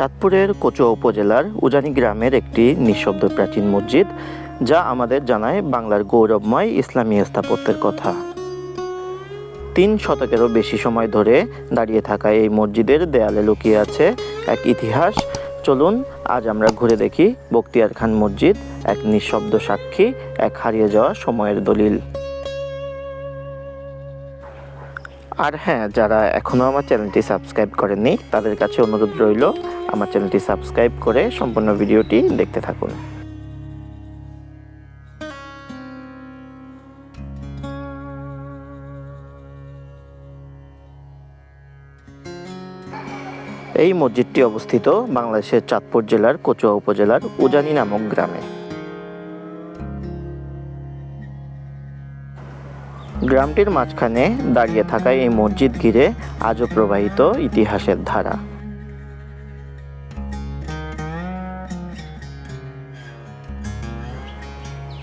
চাঁদপুরের কোচুয়া উপজেলার উজানি গ্রামের একটি নিঃশব্দ প্রাচীন মসজিদ, যা আমাদের জানায় বাংলার গৌরবময় ইসলামী স্থাপত্যের কথা। তিন শতকেরও বেশি সময় ধরে দাঁড়িয়ে থাকা এই মসজিদের দেয়ালে লুকিয়ে আছে এক ইতিহাস। চলুন, আজ আমরা ঘুরে দেখি বক্তিয়ার খান মসজিদ, এক নিঃশব্দ সাক্ষী, এক হারিয়ে যাওয়া সময়ের দলিল। আর হ্যাঁ যারা এখনও আমার চ্যানেলটি সাবস্ক্রাইব করেননি, তাদের কাছে অনুরোধ রইল আমার চ্যানেলটি সাবস্ক্রাইব করে সম্পূর্ণ ভিডিওটি দেখতে থাকুন। এই মসজিদটি অবস্থিত বাংলাদেশের চাঁদপুর জেলার কচুয়া উপজেলার উজানি নামক গ্রামে। গ্রামটির মাঝখানে দাঁড়িয়ে থাকা এই মসজিদ ঘিরে আজও প্রবাহিত ইতিহাসের ধারা।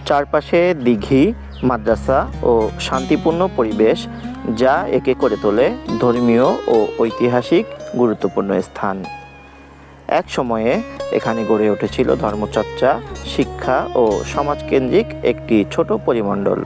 চারপাশে দিঘি, মাদ্রাসা ও শান্তিপূর্ণ পরিবেশ যা একে করে তোলে ধর্মীয় ও ঐতিহাসিক গুরুত্বপূর্ণ স্থান। এক সময়ে এখানে গড়ে উঠেছিল ধর্মচর্চা, শিক্ষা ও সমাজকেন্দ্রিক একটি ছোট পরিমণ্ডল।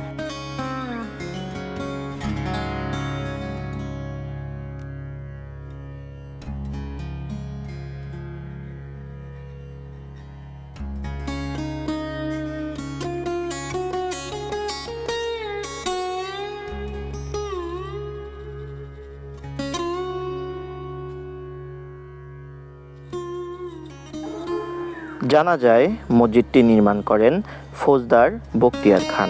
জানা যায়, মসজিদটি নির্মাণ করেন ফৌজদার বখতিয়ার খান।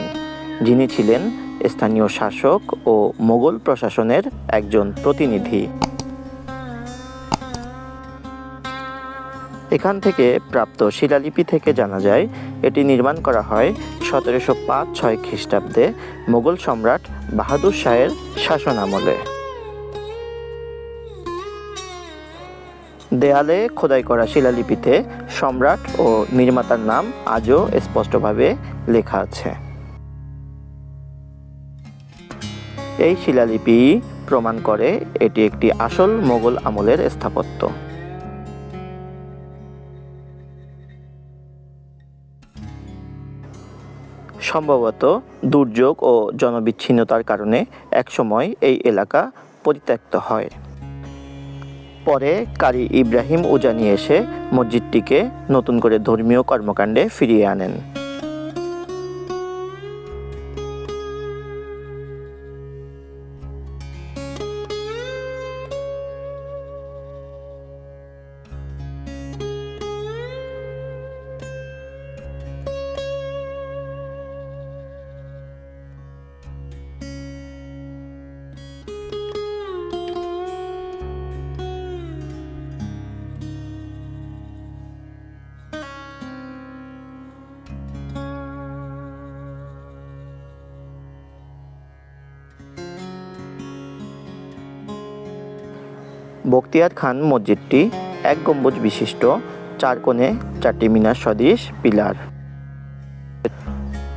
যিনি ছিলেন স্থানীয় শাসক ও মোগল প্রশাসনের একজন প্রতিনিধি। এখান থেকে প্রাপ্ত শিলালিপি থেকে জানা যায়, এটি নির্মাণ করা হয় সতেরোশো পাঁচ ছয় খ্রিস্টাব্দে মোগল সম্রাট বাহাদুর শাহের শাসন দেয়ালে খোদাই করা শিলালিপিতে সম্রাট ও নির্মাতার নাম আজও স্পষ্টভাবে লেখা আছে। এই শিলালিপি প্রমাণ করে এটি একটি আসল মোগল আমলের স্থাপত্য। সম্ভবত দুর্যোগ ও জনবিচ্ছিন্নতার কারণে একসময় এই এলাকা পরিত্যক্ত হয়। পরে কারি ইব্রাহিম উজানি এসে মসজিদটিকে নতুন করে ধর্মীয় কর্মকাণ্ডে ফিরিয়ে আনেন। বখতিয়ার খান মসজিদটি এক গম্বুজ বিশিষ্ট, চার কোণে চারটি মিনার সদৃশ পিলার।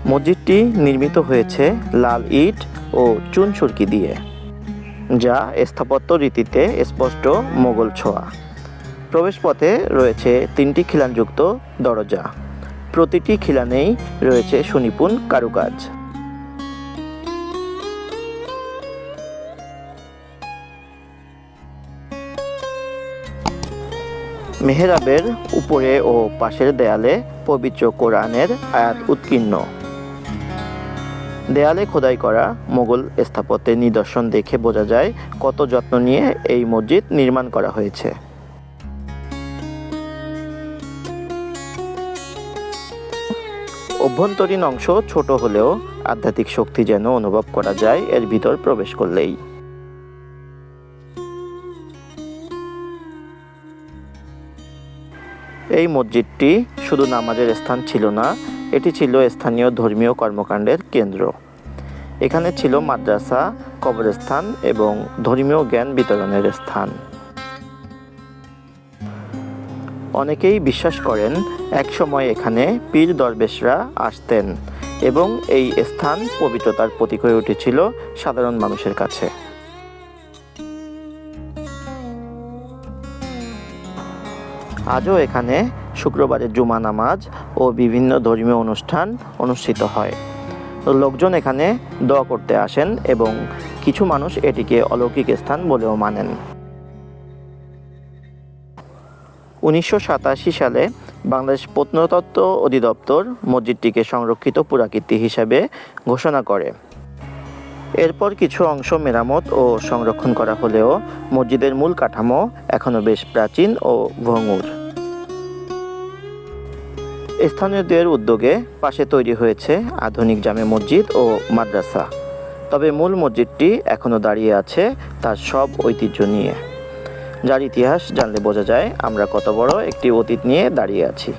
মসজিদটি নির্মিত হয়েছে লাল ইট ও চুন সুরকি দিয়ে, যা স্থাপত্য রীতিতে স্পষ্ট মোগল ছোঁয়া। প্রবেশপথে রয়েছে তিনটি খিলানযুক্ত দরজা। প্রতিটি খিলানেই রয়েছে সুনিপুণ কারুকাজ। মেহরাবের উপরে ও পাশের দেয়ালে পবিত্র কোরআনের আয়াত উৎকীর্ণ। দেয়ালে খোদাই করা মোগল স্থাপত্যের নিদর্শন দেখে বোঝা যায় কত যত্ন নিয়ে এই মসজিদ নির্মাণ করা হয়েছে। অভ্যন্তরীণ অংশ ছোট হলেও আধ্যাত্মিক শক্তি যেন অনুভব করা যায়, এর ভিতর প্রবেশ করলেই। এই মসজিদটি শুধু নামাজের স্থান ছিল না, এটি ছিল স্থানীয় ধর্মীয় কর্মকাণ্ডের কেন্দ্র। এখানে ছিল মাদ্রাসা, কবরস্থান এবং ধর্মীয় জ্ঞান বিতরণের স্থান। অনেকেই বিশ্বাস করেন একসময় এখানে পীর দরবেশরা আসতেন এবং এই স্থান পবিত্রতার প্রতীক হয়ে উঠেছিল সাধারণ মানুষের কাছে। আজও এখানে শুক্রবারের জুমা নামাজ ও বিভিন্ন ধর্মীয় অনুষ্ঠান অনুষ্ঠিত হয়। লোকজন এখানে দোয়া করতে আসেন এবং কিছু মানুষ এটিকে অলৌকিক স্থান বলেও মানেন। উনিশশো সাতাশি সালে বাংলাদেশ প্রত্নতত্ত্ব অধিদপ্তর মসজিদটিকে সংরক্ষিত পুরাকীর্তি হিসাবে ঘোষণা করে। এরপর কিছু অংশ মেরামত ও সংরক্ষণ করা হলেও মসজিদের মূল কাঠামো এখনও বেশ প্রাচীন ও ভঙ্গুর। স্থানীয়দের উদ্যোগে পাশে তৈরি হয়েছে আধুনিক জামে মসজিদ ও মাদ্রাসা। তবে মূল মসজিদটি এখনও দাঁড়িয়ে আছে তার সব ঐতিহ্য নিয়ে। যার ইতিহাস জানলে বোঝা যায় আমরা কত বড় একটি অতীত নিয়ে দাঁড়িয়ে আছি।